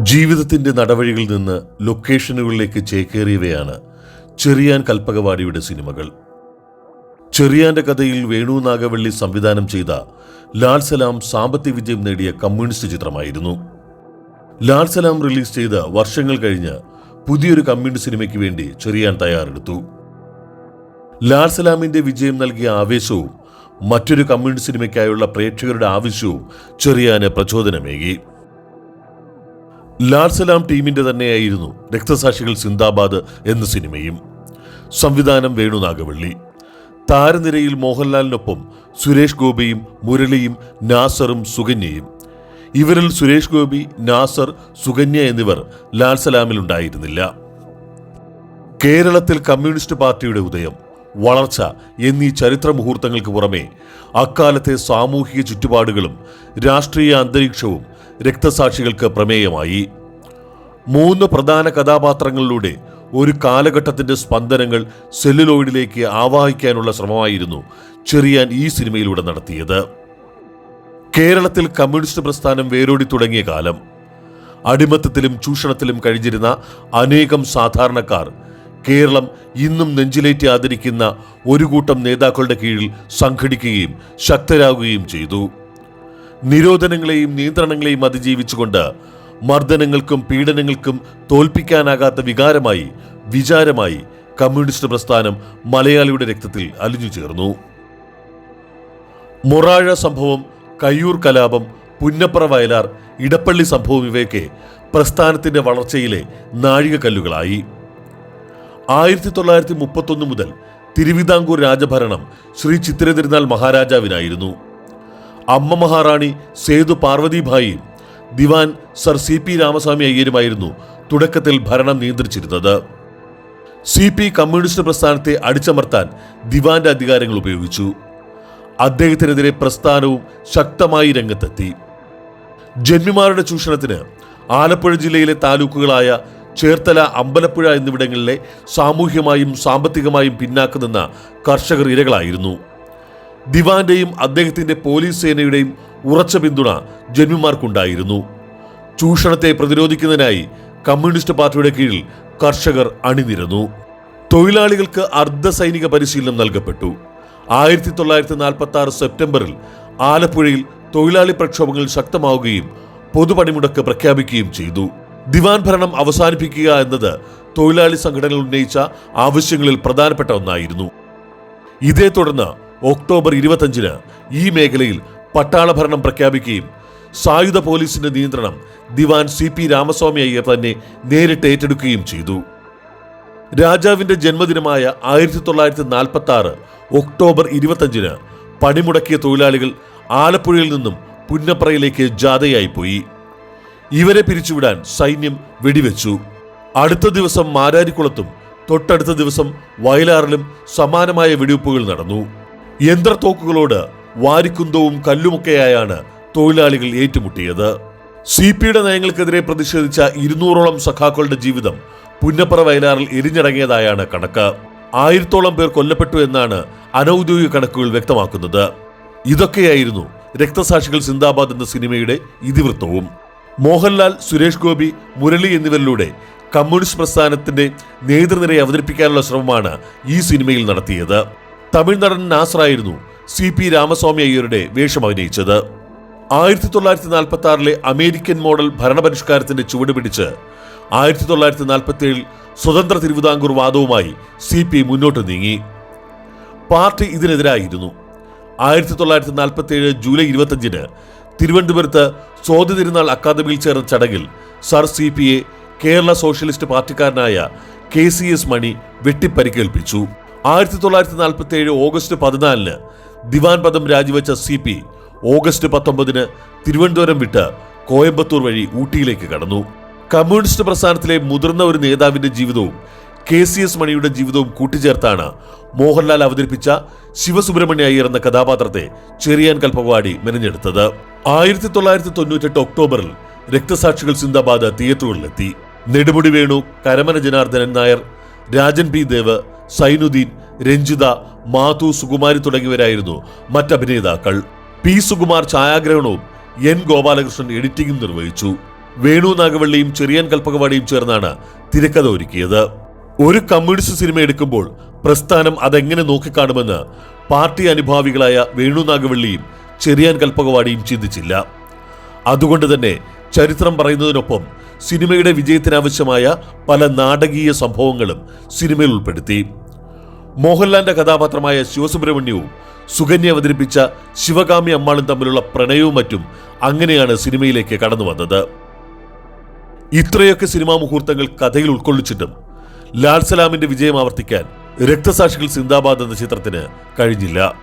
ജീവിതത്തിന്റെ നടവഴികളിൽ നിന്ന് ലൊക്കേഷനുകളിലേക്ക് ചേക്കേറിയവയാണ് ചെറിയാൻ കൽപ്പകവാടിയുടെ സിനിമകൾ. ചെറിയാന്റെ കഥയിൽ വേണു നാഗവള്ളി സംവിധാനം ചെയ്ത ലാൽ സലാം സാമ്പത്തിക വിജയം നേടിയ കമ്മ്യൂണിസ്റ്റ് ചിത്രമായിരുന്നു. ലാൽ സലാം റിലീസ് ചെയ്ത വർഷങ്ങൾ കഴിഞ്ഞ് പുതിയൊരു കമ്മ്യൂണിസ്റ്റ് സിനിമയ്ക്ക് വേണ്ടി ചെറിയാൻ തയ്യാറെടുത്തു. ലാൽ സലാമിന്റെ വിജയം നൽകിയ ആവേശവും മറ്റൊരു കമ്മ്യൂണിസ്റ്റ് സിനിമയ്ക്കായുള്ള പ്രേക്ഷകരുടെ ആവശ്യവും ചെറിയാന് പ്രചോദനമേകി. ലാൽ സലാം ടീമിന്റെ തന്നെയായിരുന്നു രക്തസാക്ഷികൾ സിന്ദാബാദ് എന്ന സിനിമയും. സംവിധാനം വേണു നാഗവള്ളി. താരനിരയിൽ മോഹൻലാലിനൊപ്പം സുരേഷ് ഗോപിയും മുരളിയും നാസറും സുകന്യയും. ഇവരിൽ സുരേഷ് ഗോപി നാസർ സുകന്യ എന്നിവർ ലാൽ സലാമിൽ ഉണ്ടായിരുന്നില്ല കേരളത്തിൽ കമ്മ്യൂണിസ്റ്റ് പാർട്ടിയുടെ ഉദയം വളർച്ച എന്നീ ചരിത്ര മുഹൂർത്തങ്ങൾക്ക് പുറമെ അക്കാലത്തെ സാമൂഹിക ചുറ്റുപാടുകളും രാഷ്ട്രീയ അന്തരീക്ഷവും രക്തസാക്ഷികൾക്ക് പ്രമേയമായി. മൂന്ന് പ്രധാന കഥാപാത്രങ്ങളിലൂടെ ഒരു കാലഘട്ടത്തിന്റെ സ്പന്ദനങ്ങൾ സെല്ലുലോയിഡിലേക്ക് ആവാഹിക്കാനുള്ള ശ്രമമായിരുന്നു ചെറിയാൻ ഈ സിനിമയിലൂടെ നടത്തിയത്. കേരളത്തിൽ കമ്മ്യൂണിസ്റ്റ് പ്രസ്ഥാനം വേരോടി തുടങ്ങിയ കാലം അടിമത്തത്തിലും ചൂഷണത്തിലും കഴിഞ്ഞിരുന്ന അനേകം സാധാരണക്കാർ കേരളം ഇന്നും നെഞ്ചിലേറ്റി ആദരിക്കുന്ന ഒരു കൂട്ടം നേതാക്കളുടെ കീഴിൽ സംഘടിക്കുകയും ശക്തരാകുകയും ചെയ്തു. നിരോധനങ്ങളെയും നിയന്ത്രണങ്ങളെയും അതിജീവിച്ചുകൊണ്ട് മർദ്ദനങ്ങൾക്കും പീഡനങ്ങൾക്കും തോൽപ്പിക്കാനാകാത്ത വികാരമായി വിചാരമായി കമ്മ്യൂണിസ്റ്റ് പ്രസ്ഥാനം മലയാളിയുടെ രക്തത്തിൽ അലിഞ്ഞു ചേർന്നു. മൊറാഴ സംഭവം കയ്യൂർ കലാപം പുന്നപ്പറ വയലാർ ഇടപ്പള്ളി സംഭവം ഇവയൊക്കെ പ്രസ്ഥാനത്തിന്റെ വളർച്ചയിലെ നാഴികക്കല്ലുകളായി. ആയിരത്തി തൊള്ളായിരത്തി മുപ്പത്തൊന്ന് മുതൽ തിരുവിതാംകൂർ രാജഭരണം ശ്രീ ചിത്തിരതിരുനാൾ മഹാരാജാവിനായിരുന്നു. അമ്മ മഹാറാണി സേതു പാർവതിഭായിയും ദിവാൻ സർ സി പി രാമസ്വാമി അയ്യരുമായിരുന്നു തുടക്കത്തിൽ ഭരണം നിയന്ത്രിച്ചിരുന്നത്. സി പി കമ്മ്യൂണിസ്റ്റ് പ്രസ്ഥാനത്തെ അടിച്ചമർത്താൻ ദിവാന്റെ അധികാരങ്ങൾ ഉപയോഗിച്ചു. അദ്ദേഹത്തിനെതിരെ പ്രസ്ഥാനവും ശക്തമായി രംഗത്തെത്തി. ജന്മിമാരുടെ ചൂഷണത്തിന് ആലപ്പുഴ ജില്ലയിലെ താലൂക്കുകളായ ചേർത്തല അമ്പലപ്പുഴ എന്നിവിടങ്ങളിലെ സാമൂഹ്യമായും സാമ്പത്തികമായും പിന്നാക്കുന്ന കർഷകർ ഇരകളായിരുന്നു. ദിവാന്റെയും അദ്ദേഹത്തിന്റെ പോലീസ് സേനയുടെയും ഉറച്ച പിന്തുണ ജന്മിമാർക്കുണ്ടായിരുന്നു. ചൂഷണത്തെ പ്രതിരോധിക്കുന്നതിനായി കമ്മ്യൂണിസ്റ്റ് പാർട്ടിയുടെ കീഴിൽ കർഷകർ അണിനിരന്നു. തൊഴിലാളികൾക്ക് അർദ്ധ സൈനിക പരിശീലനം നൽകപ്പെട്ടു. ആയിരത്തി തൊള്ളായിരത്തി നാൽപ്പത്തി ആറ് സെപ്റ്റംബറിൽ ആലപ്പുഴയിൽ തൊഴിലാളി പ്രക്ഷോഭങ്ങൾ ശക്തമാവുകയും പൊതുപണിമുടക്ക് പ്രഖ്യാപിക്കുകയും ചെയ്തു. ദിവാൻ ഭരണം അവസാനിപ്പിക്കുക എന്നത് തൊഴിലാളി സംഘടനകൾ ഉന്നയിച്ച ആവശ്യങ്ങളിൽ പ്രധാനപ്പെട്ട ഒന്നായിരുന്നു. ഇതേ തുടർന്ന് ഒക്ടോബർ ഇരുപത്തഞ്ചിന് ഈ മേഖലയിൽ പട്ടാള ഭരണം പ്രഖ്യാപിക്കുകയും സായുധ പോലീസിന്റെ നിയന്ത്രണം ദിവാൻ സി പി രാമസ്വാമി അയ്യർ തന്നെ നേരിട്ട് ഏറ്റെടുക്കുകയും ചെയ്തു. രാജാവിന്റെ ജന്മദിനമായ ആയിരത്തി തൊള്ളായിരത്തി നാൽപ്പത്തി ആറ് ഒക്ടോബർ ഇരുപത്തഞ്ചിന് പണിമുടക്കിയ തൊഴിലാളികൾ ആലപ്പുഴയിൽ നിന്നും പുന്നപ്രയിലേക്ക് ജാഥയായി പോയി. ഇവരെ പിരിച്ചുവിടാൻ സൈന്യം വെടിവെച്ചു. അടുത്ത ദിവസം മാരാരിക്കുളത്തും തൊട്ടടുത്ത ദിവസം വയലാറിലും സമാനമായ വെടിവെപ്പുകൾ നടന്നു. യന്ത്രത്തോക്കുകളോട് വാരിക്കുന്തവും കല്ലുമൊക്കെയായാണ് തൊഴിലാളികൾ ഏറ്റുമുട്ടിയത്. സി പിയുടെ നയങ്ങൾക്കെതിരെ പ്രതിഷേധിച്ച ഇരുന്നൂറോളം സഖാക്കളുടെ ജീവിതം പുന്നപ്പറ വയലാറിൽ എരിഞ്ഞടങ്ങിയതായാണ് കണക്ക്. ആയിരത്തോളം പേർ കൊല്ലപ്പെട്ടു എന്നാണ് അനൌദ്യോഗിക കണക്കുകൾ വ്യക്തമാക്കുന്നത്. ഇതൊക്കെയായിരുന്നു രക്തസാക്ഷികൾ സിന്ദാബാദ് എന്ന സിനിമയുടെ ഇതിവൃത്തവും. മോഹൻലാൽ സുരേഷ് ഗോപി മുരളി എന്നിവരിലൂടെ കമ്മ്യൂണിസ്റ്റ് പ്രസ്ഥാനത്തിന്റെ നേതൃനിരയെ അവതരിപ്പിക്കാനുള്ള ശ്രമമാണ് ഈ സിനിമയിൽ നടത്തിയത്. തമിഴ് നടൻ നാസറായിരുന്നു സി പി രാമസ്വാമി അയ്യരുടെ വേഷം അഭിനയിച്ചത്. ആയിരത്തി തൊള്ളായിരത്തി നാൽപ്പത്തി ആറിലെ അമേരിക്കൻ മോഡൽ ഭരണപരിഷ്കാരത്തിന്റെ ചുവട് പിടിച്ച് ആയിരത്തി തൊള്ളായിരത്തി നാൽപ്പത്തി ഏഴിൽ സ്വതന്ത്ര തിരുവിതാംകൂർ വാദവുമായി സി പി മുന്നോട്ട് നീങ്ങി. പാർട്ടി ഇതിനെതിരായിരുന്നു. ആയിരത്തി തൊള്ളായിരത്തി നാൽപ്പത്തി ഏഴ് ജൂലൈ ഇരുപത്തഞ്ചിന് തിരുവനന്തപുരത്ത് സ്വാതി തിരുനാൾ അക്കാദമിയിൽ ചേർന്ന ചടങ്ങിൽ സർ സി പി എ കേരള സോഷ്യലിസ്റ്റ് പാർട്ടിക്കാരനായ കെ സി എസ് മണി വെട്ടിപ്പരിക്കേൽപ്പിച്ചു. ആയിരത്തി തൊള്ളായിരത്തി നാൽപ്പത്തി ഏഴ് ഓഗസ്റ്റ് പതിനാലിന് ദിവാൻ പദം രാജിവെച്ച സി പി ഓഗസ്റ്റ് പത്തൊമ്പതിന് തിരുവനന്തപുരം വിട്ട് കോയമ്പത്തൂർ വഴി ഊട്ടിയിലേക്ക് കടന്നു. കമ്മ്യൂണിസ്റ്റ് പ്രസ്ഥാനത്തിലെ മുതിർന്ന ഒരു നേതാവിന്റെ ജീവിതവും കെ സി എസ് മണിയുടെ ജീവിതവും കൂട്ടിച്ചേർത്താണ് മോഹൻലാൽ അവതരിപ്പിച്ച ശിവസുബ്രഹ്മണ്യ അയ്യർ എന്ന കഥാപാത്രത്തെ ചെറിയാൻ കൽപ്പവാടി മെനഞ്ഞെടുത്തത്. ആയിരത്തി തൊള്ളായിരത്തി തൊണ്ണൂറ്റെട്ട് ഒക്ടോബറിൽ രക്തസാക്ഷികൾ സിന്ദാബാദ് തിയേറ്ററുകളിലെത്തി. നെടുമുടി വേണു കരമന ജനാർദ്ദനൻ നായർ രാജൻ പി ദേവ് സൈനുദ്ദീൻ രഞ്ജിത മാധു സുകുമാരി തുടങ്ങിയവരായിരുന്നു മറ്റഭിനേതാക്കൾ പി. സുകുമാർ ഛായാഗ്രഹണവും എൻ. ഗോപാലകൃഷ്ണൻ എഡിറ്റിംഗും നിർവഹിച്ചു. വേണു നാഗവള്ളിയും ചെറിയാൻ കൽപ്പകവാടിയും ചേർന്നാണ് തിരക്കഥ ഒരുക്കിയത്. ഒരു കമ്മ്യൂണിസ്റ്റ് സിനിമ എടുക്കുമ്പോൾ പ്രസ്ഥാനം അതെങ്ങനെ നോക്കിക്കാണുമെന്ന് പാർട്ടി അനുഭാവികളായ വേണു നാഗവള്ളിയും ചെറിയാൻ കൽപ്പകവാടിയും ചിന്തിച്ചില്ല. അതുകൊണ്ട് തന്നെ ചരിത്രം പറയുന്നതിനൊപ്പം സിനിമയുടെ വിജയത്തിനാവശ്യമായ പല നാടകീയ സംഭവങ്ങളും സിനിമയിൽ ഉൾപ്പെടുത്തി. മോഹൻലാലിന്റെ കഥാപാത്രമായ ശിവസുബ്രഹ്മണ്യവും സുകന്യ അവതരിപ്പിച്ച ശിവകാമി അമ്മാളും തമ്മിലുള്ള പ്രണയവും മറ്റും അങ്ങനെയാണ് സിനിമയിലേക്ക് കടന്നു വന്നത്. ഇത്രയൊക്കെ സിനിമാ മുഹൂർത്തങ്ങൾ കഥയിൽ ഉൾക്കൊള്ളിച്ചിട്ടും ലാൽ സലാമിന്റെ വിജയം ആവർത്തിക്കാൻ രക്തസാക്ഷികൾ സിന്ദാബാദ് എന്ന ചിത്രത്തിന് കഴിഞ്ഞില്ല.